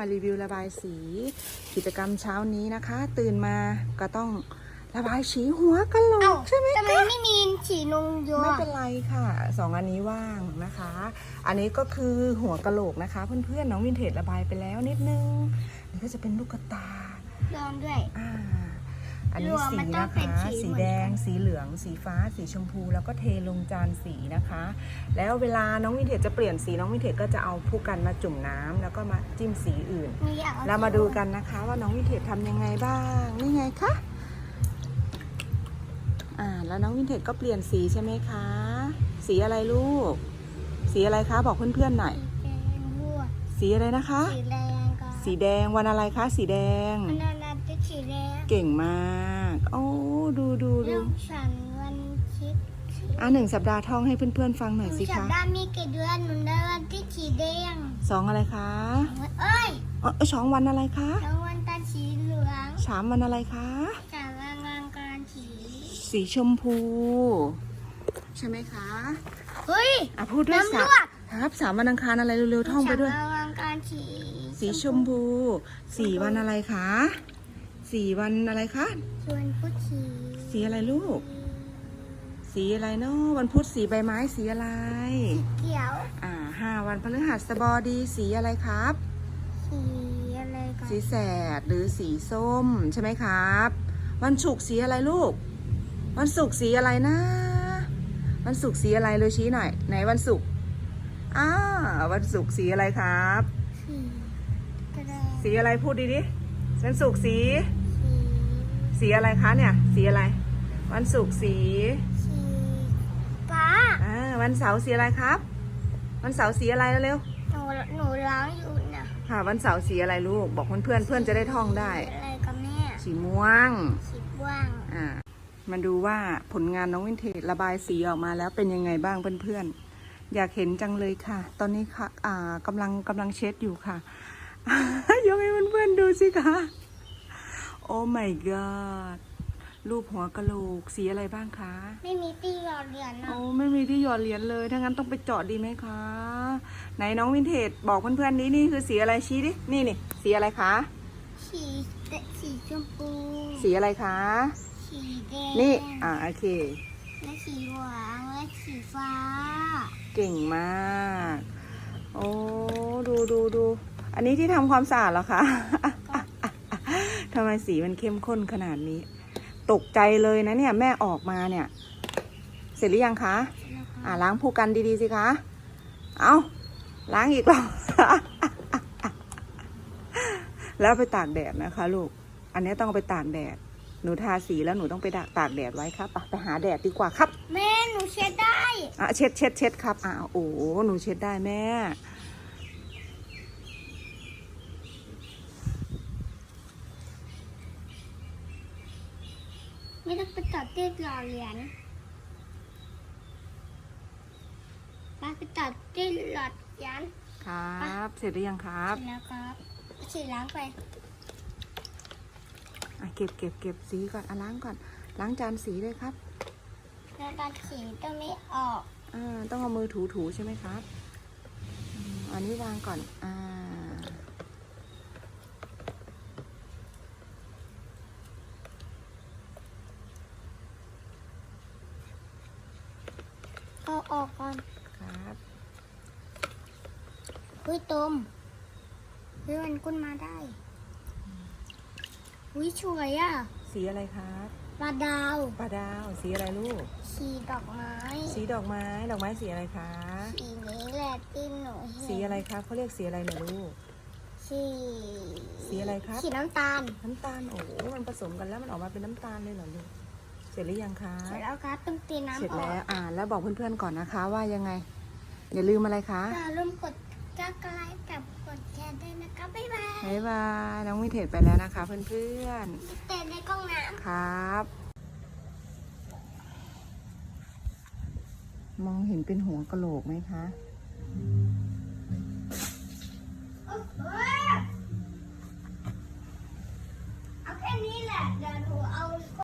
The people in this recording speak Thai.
มารีวิวระบายสี กิจกรรมเช้านี้นะคะ ตื่นมาก็ต้องระบายสีหัวกะโหลเอ้ากใช่ไหมทำไมคะไม่มีฉีนงเยอะไม่อะเป็นไรค่ะสองอันนี้ว่างนะคะ อันนี้ก็คือหัวกะโหลกนะคะ เพื่อนๆน้องวินเทจระบายไปแล้วนิดนึงนี่ก็จะเป็นลูกตายอมด้วย อ่า อันนี้รวมสีมันต้องนะเป็นคะ สีสีเหมือนแดงกันสีเหลือง สีฟ้า สีชมพู แล้วก็เทลงจานสีนะคะ แล้วเวลาน้องวินเทจจะเปลี่ยนสีน้องวินเทจก็จะเอาผู้กันมาจุ่มน้ำแล้วก็มาจิ้มสีอื่นนี่อยากอเรามาดูกันนะคะ ว่าน้องวินเทจทำยังไงบ้างนี่ไงคะอ่าแล้วน้องวินเทจก็เปลี่ยนสีใช่ไหมคะ สีอะไรลูก สีอะไรคะบอกเพื่อนๆหน่อยสีแดงบัวสีอะไรนะคะสีแดงก็สีแดงวันอะไรคะ สีแดงมันนานาจะสีแดง เก่งมาก โอ้ดูดูดูเรื่องฉันวันคิดอะหนึ่งสัปดาห์ท่องให้เพื่อนๆฟังหน่อยสิสัปคะดาห์มีกี่เดือนหนูได้วันที่สีแดงสองอะไรคะเอ้ยเออสองวันอะไรคะแล้ววันตาสีเหลืองสามวันอะไรคะสามวันงานการสีสีชมพู ใช่ไหมคะเฮ้ย อะพูดด้วยน้ำสาลมวกครับสามวันอังคารอะไรเร็วๆท่องไปด้วยสามวันงานการสีสีชมพูสี่วันอะไรคะ สี่วันอะไรคะส่วนผู้ชีสีอะไรลูก สีอะไรเนาะวันพุธสีใบไม้สีอะไร เขียว อ่าห้าวันพฤหัสบดีสีอะไรครับ สีอะไรกันสีแสดหรือสีส้มใช่ไหมครับ วันศุกร์สีอะไรลูก วันศุกร์สีอะไรนะ วันศุกร์สีอะไรเลยชี้หน่อยไหนวันศุกร์อ้าวันศุกร์สีอะไรครับสีกระดาษสีอะไรพูดดีดิวันศุกร์สี สีสีอะไรคะเนี่ย สีอะไร วันศุกร์สีสีฟ้าอ่าวันเสาร์สีอะไรครับ วันเสาร์สีอะไรเร็วหนูหนูล้างอยู่นะๆค่ะ วันเสาร์สีอะไรลูก บอกเพื่อนๆเพื่อนจะได้ท่องได้สีอะไรกับแม่สีม่วง สีว่างอ่ามาดูว่าผลงานน้องวินเทจระบายสีออกมาแล้วเป็นยังไงบ้างเพื่อนๆ อยากเห็นจังเลยค่ะ ตอนนี้ค่ะอ่ากำลังกำลังเช็ดอยู่ค่ะยกให้เพื่อนๆดูสิคะโอ้ my god รูปหัวกะโหลกสีอะไรบ้างคะ ไม่มีตีหยอดเหรียญนะโอ้ไม่มีที่หยอดเหรียญเลย ถ้างั้นต้องไปเจาะดีไหมคะ ไหนน้องวินเทจบอกเพื่อนๆนี้นี่คือสีอะไรชี้ดิ นี่นี่สีอะไรคะ สีสีชมพูสีอะไรคะ สีแดงนี่ อ่าโอเค และสีเหลืองและสีฟ้า เก่งมาก โอ้ ดูดูดู อันนี้ที่ทำความสะอาดเหรอคะ ทำไมสีมันเข้มข้นขนาดนี้ ตกใจเลยนะเนี่ย แม่ออกมาเนี่ย เสร็จหรือยังคะนะคะอ่าล้างผู้กันดีๆสิคะ เอาล้างอีกรอบแล้วไปตากแดดนะคะ ลูก อันนี้ต้องเอาไปตากแดด หนูทาสีแล้วหนูต้องไปตากแดดไว้ครับไปไปหาแดดดีกว่าครับ แม่หนูเช็ดได้ อะเช็ดเช็ดเช็ดครับอ่าโอ้หนูเช็ดได้แม่ ไม่ต้องไปตัดตีหยอดเหรียญไปไปตัดตีหลอดเหรียญครับ เสร็จหรือยังครับเสร็จแล้วครับสีล้างไป อะเก็บเก็บเก็บสีก่อนอะล้างก่อน ล้างจานสีเลยครับแล้วการสีต้องไม่ออก อ่าต้องเอามือถูถูๆใช่ไหมครับอืมอันนี้วางก่อนอ่า เอาออกก่อนครับเฮ้ยตมเฮ้ยมันกุ้นมาได้อุ้ยสวยอะ สีอะไรครับปลาดาวปลาดาว สีอะไรลูก สีดอกไม้ สีดอกไม้ ดอกไม้สีอะไรคะ สีนี้แหละที่หนูเห็นสีอะไรครับเขาเรียกสีอะไรเนี่ยลูก สี สีอะไรครับ สีน้ำตาล น้ำตาล โอ้โหมันผสมกันแล้วมันออกมาเป็นน้ำตาลเลยเหรอลูกเส ร็จหรือยังคะเสร็จแล้วครับต้องตีน้ำเสร็จออแล้วกอ่าแล้วบอกเพื่อนๆก่อนนะคะ ว่ายังไง อย่าลืมอะไรคะอย่าลืมกดจักรไลค์กับกดแชร์ด้วยนะคะบ๊ายบายบ๊ายบายน้องวิเทจไปแล้วนะคะ เพื่อนเตะในกล้องน้ำๆครับ มองเห็นเป็นหัวกะโหลกไหมคะ